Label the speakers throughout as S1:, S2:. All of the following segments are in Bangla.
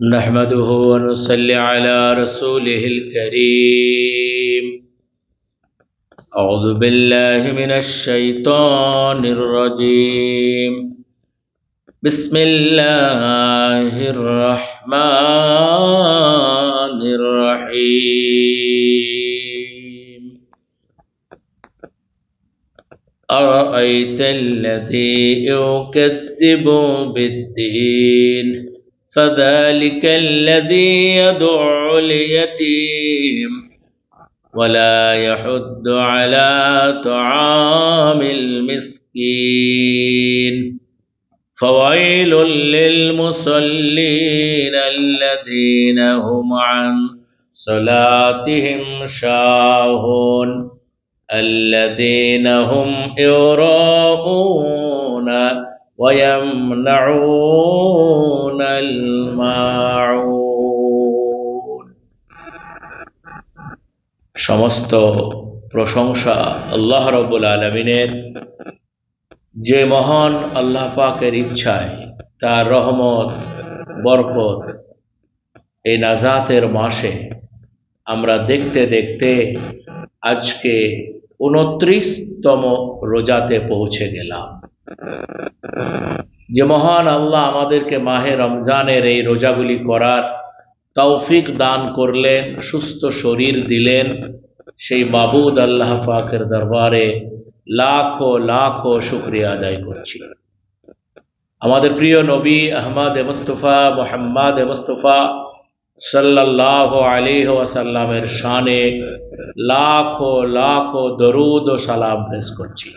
S1: نحمده ونصلي على رسوله الكريم. أعوذ بالله من الشيطان الرجيم. بسم الله الرحمن الرحيم. أرأيت الذي يكذب بالدين؟ فذلك الذي يدع اليتيم ولا يحد على طعام المسكين. فويل للمصلين الذين هم عن صلاتهم شاهون الذين هم يراءون ويمنعون الماعون সমস্ত প্রশংসা আল্লাহ রব্বুল আলমিনের যে মহান আল্লাহ পাকের ইচ্ছায় তার রহমত বরকত এই নাজাতের মাসে আমরা দেখতে দেখতে আজকে উনত্রিশতম রোজাতে পৌঁছে গেলাম যে মহান আল্লাহ আমাদেরকে মাহে রমজানের এই রোজাগুলি করার তৌফিক দান করলেন, সুস্থ শরীর দিলেন। সেই মাবুদ আল্লাহ পাকের দরবারে লাখো লাখো শুক্রিয়া আদায় করছি। আমাদের প্রিয় নবী আহমদ মুস্তফা, মোহাম্মদ মুস্তফা সাল্লাহ আলী ওয়াসাল্লামের শানে লাখো লাখো দরুদ ও সালাম পেশ করছি।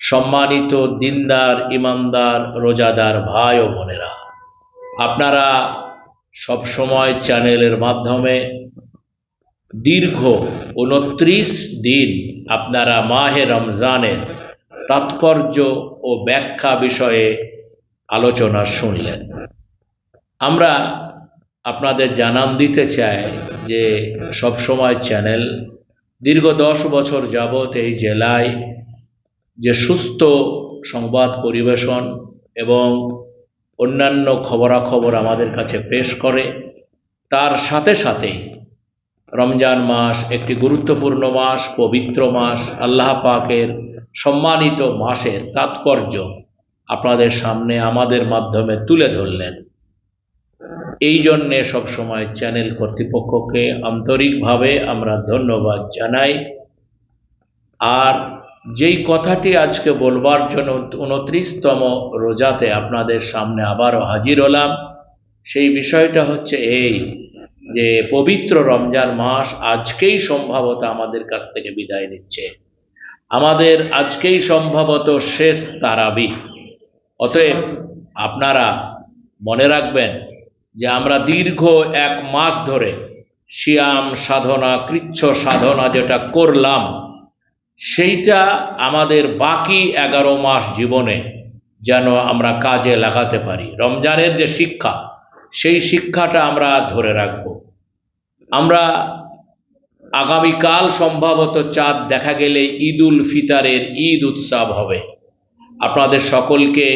S1: সম্মানিত দিনদার ইমানদার রোজাদার ভাই ও বোনেরা, আপনারা সব সময় চ্যানেলের মাধ্যমে দীর্ঘ উনত্রিশ দিন আপনারা মাহে রমজানের তাৎপর্য ও ব্যাখ্যা বিষয়ে আলোচনা শুনলেন। আমরা আপনাদের জানান দিতে চাই যে সব সময় চ্যানেল দীর্ঘ দশ বছর যাবৎ এই জেলায় যে সুস্থ সংবাদ পরিবেশন এবং অন্যান্য খবরাখবর আমাদের কাছে পেশ করে, তার সাথে সাথে রমজান মাস একটি গুরুত্বপূর্ণ মাস, পবিত্র মাস, আল্লাহ পাকের সম্মানিত মাসের তাৎপর্য আপনাদের সামনে আমাদের মাধ্যমে তুলে ধরলেন। এই জন্যে সবসময় চ্যানেল কর্তৃপক্ষকে আন্তরিকভাবে আমরা ধন্যবাদ জানাই। আর যেই কথাটি আজকে বলবার জন্য উনত্রিশতম রোজাতে আপনাদের সামনে আবারও হাজির হলাম, সেই বিষয়টা হচ্ছে এই যে পবিত্র রমজান মাস আজকেই সম্ভবত আমাদের কাছ থেকে বিদায় নিচ্ছে। আমাদের আজকেই সম্ভবত শেষ তারাবি। অতএব আপনারা মনে রাখবেন যে আমরা দীর্ঘ এক মাস ধরে শিয়াম সাধনা, কৃচ্ছ সাধনা যেটা করলাম সেইটা আমাদের বাকি এগারো মাস জীবনে যেন আমরা কাজে লাগাতে পারি। রমজানের যে শিক্ষা, সেই শিক্ষাটা আমরা ধরে রাখব। আমরা আগামীকাল সম্ভবত চাঁদ দেখা গেলে ঈদ উল ফিতারের ঈদ উৎসব হবে। আপনাদের সকলকে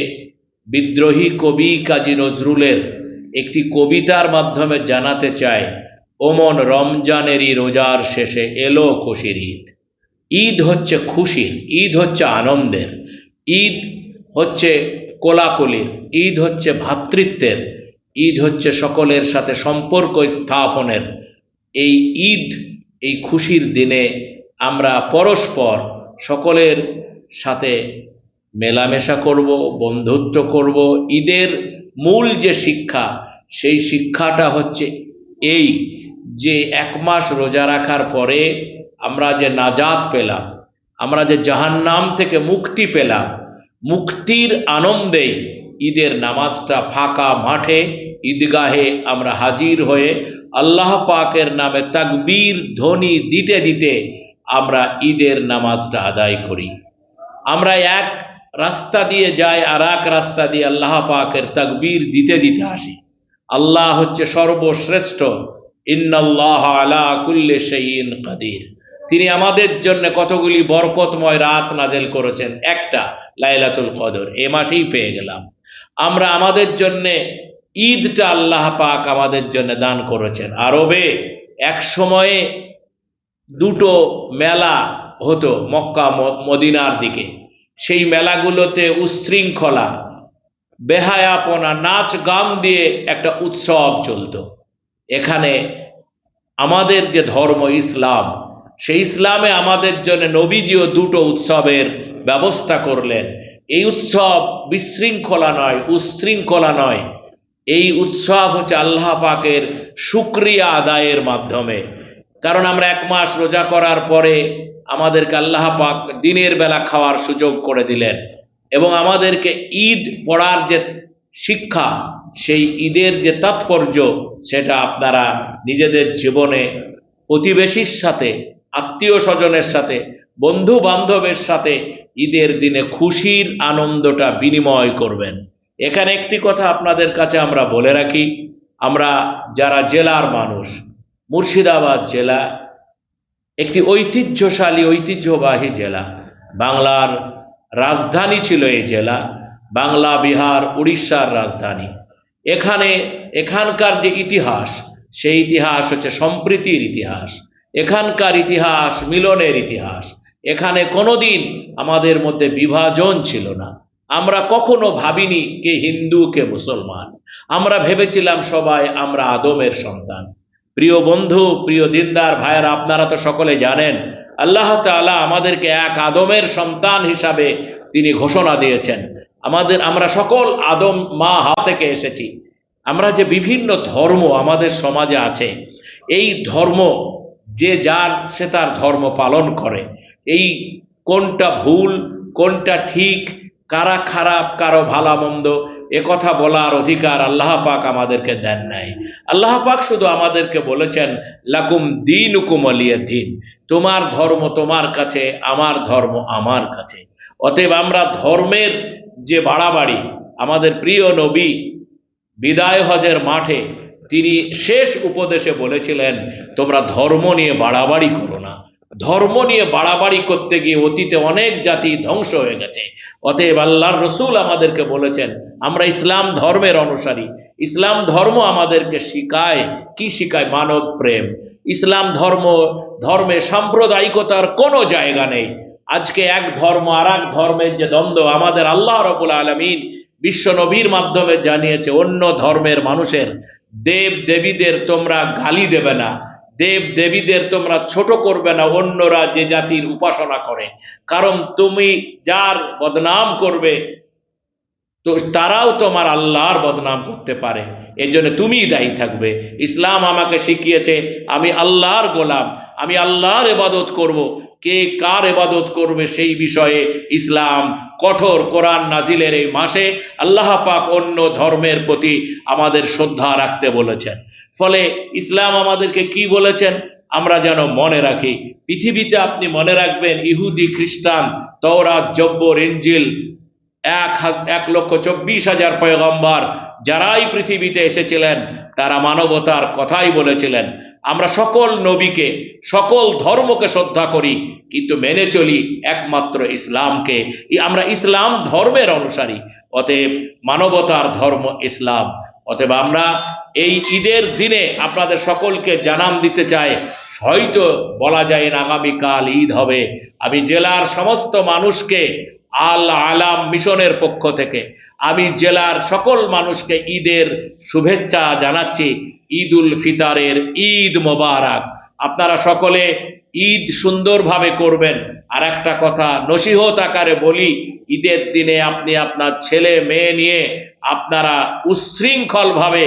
S1: বিদ্রোহী কবি কাজী নজরুলের একটি কবিতার মাধ্যমে জানাতে চাই, ওমন রমজানেরই রোজার শেষে এলো খুশির ঈদ। ঈদ হচ্ছে খুশির ঈদ হচ্ছে আনন্দের, ঈদ হচ্ছে কোলাকুলির ঈদ হচ্ছে ভ্রাতৃত্বের ঈদ হচ্ছে সকলের সাথে সম্পর্ক স্থাপনের। এই ঈদ, এই খুশির দিনে আমরা পরস্পর সকলের সাথে মেলামেশা করব, বন্ধুত্ব করব। ঈদের মূল যে শিক্ষা, সেই শিক্ষাটা হচ্ছে এই যে এক মাস রোজা রাখার পরে আমরা যে নাজাত পেলাম, আমরা যে জাহান্নাম থেকে মুক্তি পেলাম, মুক্তির আনন্দেই ঈদের নামাজটা ফাঁকা মাঠে, ঈদগাহে আমরা হাজির হয়ে আল্লাহ পাকের নামে তাকবীর ধ্বনি দিতে দিতে আমরা ঈদের নামাজটা আদায় করি। আমরা এক রাস্তা দিয়ে যাই আর এক রাস্তা দিয়ে আল্লাহ পাকের তাকবীর দিতে দিতে আসি। আল্লাহ হচ্ছে সর্বশ্রেষ্ঠ। ইন্নাল্লাহ আলা কুল্লে সেইন কাদির। তিনি আমাদের জন্য কতগুলি বরকতময় রাত নাজেল করেছেন। একটা, লাইলাতুল কদর। এ মাসেই পেয়ে গেলাম। আমরা আমাদের জন্য ঈদটা আল্লাহ পাক আমাদের জন্য দান করেছেন। আরবে এক সময়ে দুটো মেলা হতো মক্কা মদিনার দিকে। সেই মেলাগুলোতে উচ্ছৃঙ্খলা, বেহায়াপনা, নাচ গান দিয়ে একটা উৎসব চলতো। এখানে আমাদের যে ধর্ম, ইসলাম সেই ইসলামে আমাদের জন্য নবীজিও দুটো উৎসবের ব্যবস্থা করলেন। এই উৎসব বিশৃঙ্খলা নয় উচ্ছৃঙ্খলা নয়। এই উৎসব হচ্ছে আল্লাহ পাকের শুক্রিয়া আদায়ের মাধ্যমে। কারণ আমরা এক মাস রোজা করার পরে আমাদেরকে আল্লাহ পাক দিনের বেলা খাওয়ার সুযোগ করে দিলেন এবং আমাদেরকে ঈদ পড়ার যে শিক্ষা, সেই ঈদের যে তাৎপর্য, সেটা আপনারা নিজেদের জীবনে প্রতিবেশীর সাথে আত্মীয় স্বজনের সাথে বন্ধু বান্ধবের সাথে ঈদের দিনে খুশির আনন্দটা বিনিময় করবেন। এখানে একটি কথা আপনাদের কাছে আমরা বলে রাখি, আমরা যারা জেলার মানুষ, মুর্শিদাবাদ জেলা একটি ঐতিহ্যশালী, ঐতিহ্যবাহী জেলা। বাংলার রাজধানী ছিল এই জেলা, বাংলা, বিহার, উড়িষ্যার রাজধানী। এখানে এখানকার যে ইতিহাস, সেই ইতিহাস হচ্ছে সম্প্রীতির ইতিহাস। এখানকার ইতিহাস, মিলনের ইতিহাস। এখানে কোনোদিন আমাদের মধ্যে বিভাজন ছিল না। আমরা কখনো ভাবিনি কে হিন্দু, কে মুসলমান। আমরা ভেবেছিলাম সবাই আমরা আদমের সন্তান। প্রিয় বন্ধু, প্রিয় দিনদার ভাইয়েরা, আপনারা তো সকলে জানেন, আল্লাহ তাআলা আমাদেরকে এক আদমের সন্তান হিসাবে তিনি ঘোষণা দিয়েছেন। আমাদের, আমরা সকল আদম মা হা থেকে এসেছি। আমরা যে বিভিন্ন ধর্ম আমাদের সমাজে আছে, এই ধর্ম যে যার, সে তার ধর্ম পালন করে। এই কোনটা ভুল, কোনটা ঠিক, কারা খারাপ, কারও ভালা মন্দ কথা বলার অধিকার আল্লাহ পাক আমাদেরকে দেন নাই। আল্লাহ পাক শুধু আমাদেরকে বলেছেন, লাকুম দিন হুকুম দিন। তোমার ধর্ম তোমার কাছে, আমার ধর্ম আমার কাছে। অতএব আমরা ধর্মের যে বাড়াবাড়ি, আমাদের প্রিয় নবী বিদায় হজের মাঠে তিনি শেষ উপদেশে বলেছিলেন, তোমরা ধর্ম নিয়ে বাড়াবাড়ি করো না। ধর্ম নিয়ে বাড়াবাড়ি করতে গিয়ে অতীতে অনেক জাতি ধ্বংস হয়ে গেছে। অতএব আল্লাহর রসুল আমাদেরকে বলেছেন, আমরা ইসলাম ধর্মের অনুসারী। ইসলাম ধর্ম আমাদেরকে শিখায়। কি শিখায়? মানব প্রেম। ইসলাম ধর্ম, ধর্মে সাম্প্রদায়িকতার কোনো জায়গা নেই। আজকে এক ধর্ম আর এক ধর্মের যে দ্বন্দ্ব আমাদের আল্লাহ রবুল আলমিন বিশ্ব নবীর মাধ্যমে জানিয়েছে, অন্য ধর্মের মানুষের দেব দেবীদের তোমরা গালি দেবে না। দেব দেবীদের তোমরা ছোট করবে না, অন্যরা যে জাতির উপাসনা করে। কারণ তুমি যার বদনাম করবে, তো তারাও তোমার আল্লাহর বদনাম করতে পারে। এই জন্য তুমিই দায়ী থাকবে। ইসলাম আমাকে শিখিয়েছে, আমি আল্লাহর গোলাম, আমি আল্লাহর এবাদত করব। কে কার এবাদত করবে সেই বিষয়ে ইসলাম কঠোর কোরআন নাজিলের এই মাসে আল্লাহ পাক অন্য ধর্মের প্রতি আমাদের শ্রদ্ধা রাখতে বলেছেন। ফলে ইসলাম আমাদেরকে কি বলেছেন? আমরা যেন মনে রাখি, পৃথিবীতে আপনি মনে রাখবেন ইহুদি, খ্রিস্টান, তওরাত, জব্বর ইঞ্জিল এক এক লক্ষ চব্বিশ হাজার পয়গম্বর, যারাই পৃথিবীতে এসেছিলেন, তারা মানবতার কথাই বলেছিলেন। আমরা সকল নবীকে, সকল ধর্মকে শ্রদ্ধা করি, কিন্তু মেনে চলি একমাত্র ইসলামকে। আমরা ইসলাম ধর্মের অনুসারী, অতএব মানবতার ধর্ম ইসলাম। অতএব আমরা এই ঈদের দিনে আপনাদের সকলকে জানান দিতে চাই, হয়তো বলা যায় না আগামীকাল ঈদ হবে। আমি জেলার সমস্ত মানুষকে আল আলাম মিশনের পক্ষ থেকে, আমি জেলার সকল মানুষকে ঈদের শুভেচ্ছা জানাচ্ছি। ঈদ উল ফিতারের ঈদ মোবারক। আপনারা সকলে ঈদ সুন্দরভাবে করবেন। আর একটা কথা, নসিহত আকারে বলি, ঈদের দিনে আপনি আপনার ছেলে, মেয়ে নিয়ে আপনারা উচ্ছৃঙ্খলভাবে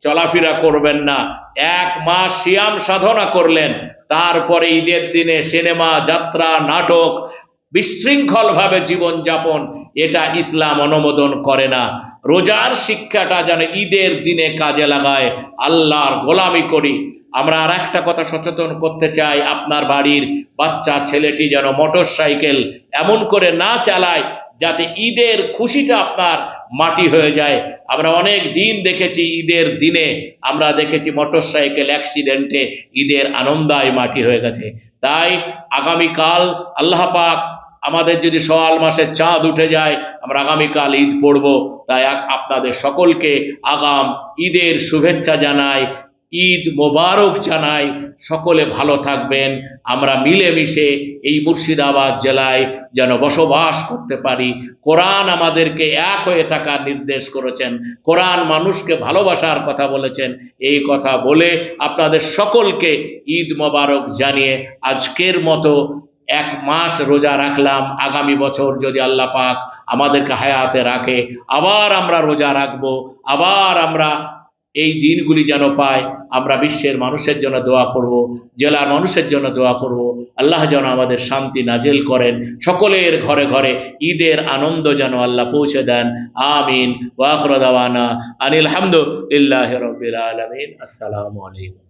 S1: চলাফেরা করবেন না। এক মাস সিয়াম সাধনা করলেন, তারপরে ঈদের দিনে সিনেমা, যাত্রা, নাটক, বিশৃঙ্খলভাবে জীবনযাপন এটা ইসলাম অনুমোদন করে না। রোজার শিক্ষাটা যেন ঈদের দিনে কাজে লাগায়, আল্লাহর গোলামি করি। আমরা আর একটা কথা সচেতন করতে চাই, আপনার বাড়ির বাচ্চা, ছেলেটি যেন মোটর সাইকেল এমন করে না চালায়, যাতে ঈদের খুশিটা আপনার মাটি হয়ে যায়। আমরা অনেক দিন দেখেছি ঈদের দিনে, আমরা দেখেছি মোটর সাইকেল অ্যাক্সিডেন্টে ঈদের আনন্দায় মাটি হয়ে গেছে। তাই আগামীকাল আল্লাহ পাক আমাদের যদি সওয়াল মাসের চাঁদ উঠে যায়, আমরা আগামীকাল ঈদ পড়ব। তাই আপনাদের সকলকে আগাম ঈদের শুভেচ্ছা জানাই, ঈদ মোবারক জানাই। সকলে ভালো থাকবেন। আমরা মিলেমিশে এই মুর্শিদাবাদ জেলায় যেন বসবাস করতে পারি। কোরআন আমাদেরকে এক হয়ে থাকার নির্দেশ করেছেন। কোরআন মানুষকে ভালোবাসার কথা বলেছেন। এই কথা বলে আপনাদের সকলকে ঈদ মোবারক জানিয়ে আজকের মতো এক মাস রোজা রাখলাম, আগামী বছর যদি আল্লাহ পাক আমাদেরকে হায়াতে রাখে, আবার আমরা রোজা রাখব, আবার আমরা এই দিনগুলি যেন পাই, আমরা বিশ্বের মানুষের জন্য দোয়া করব, জেলার মানুষের জন্য দোয়া করব। আল্লাহ যেন আমাদের শান্তি নাজেল করেন, সকলের ঘরে ঘরে ঈদের আনন্দ যেন আল্লাহ পৌঁছে দেন। আমিন। ওয়াখর দাওয়ানা আনিল হামদুলিল্লাহ রবিল আলমিন। আসসালামু আলাইকুম।